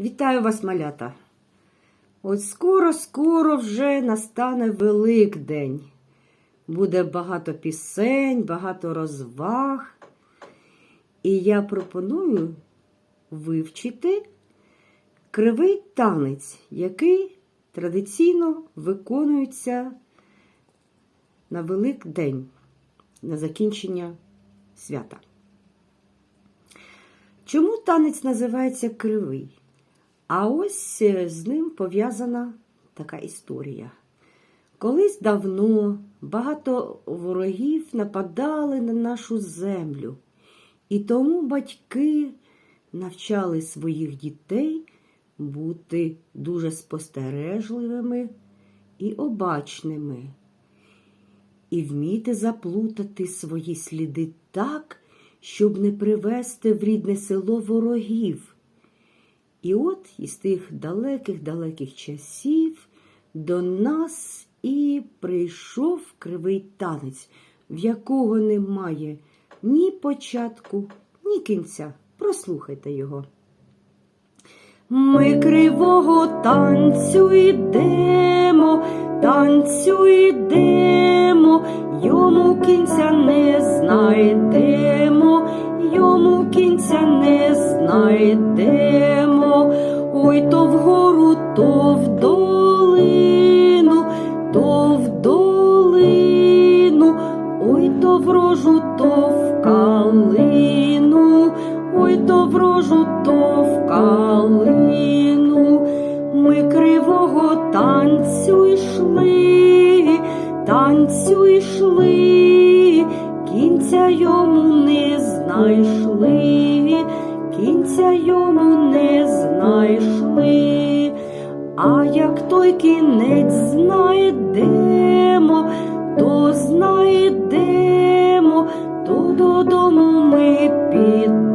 Вітаю вас, малята! От скоро-скоро вже настане Великдень. Буде багато пісень, багато розваг. І я пропоную вивчити кривий танець, який традиційно виконується на Великдень, на закінчення свята. Чому танець називається кривий? А ось е, з ним пов'язана така історія. Колись давно багато ворогів нападали на нашу землю, і тому батьки навчали своїх дітей бути дуже спостережливими і обачними, і вміти заплутати свої сліди так, щоб не привести в рідне село ворогів. І от із тих далеких-далеких часів до нас і прийшов кривий танець, в якого немає ні початку, ні кінця. Прослухайте його. Ми кривого танцю йдемо, танцю йдемо, йому кінця не знайдемо, йому кінця не знайдемо. Калину, ой, то в то в калину. Ми кривого танцю йшли, танцю йшли, кінця йому не знайшли, кінця йому не знайшли. А як той кінець знайдемо, то ми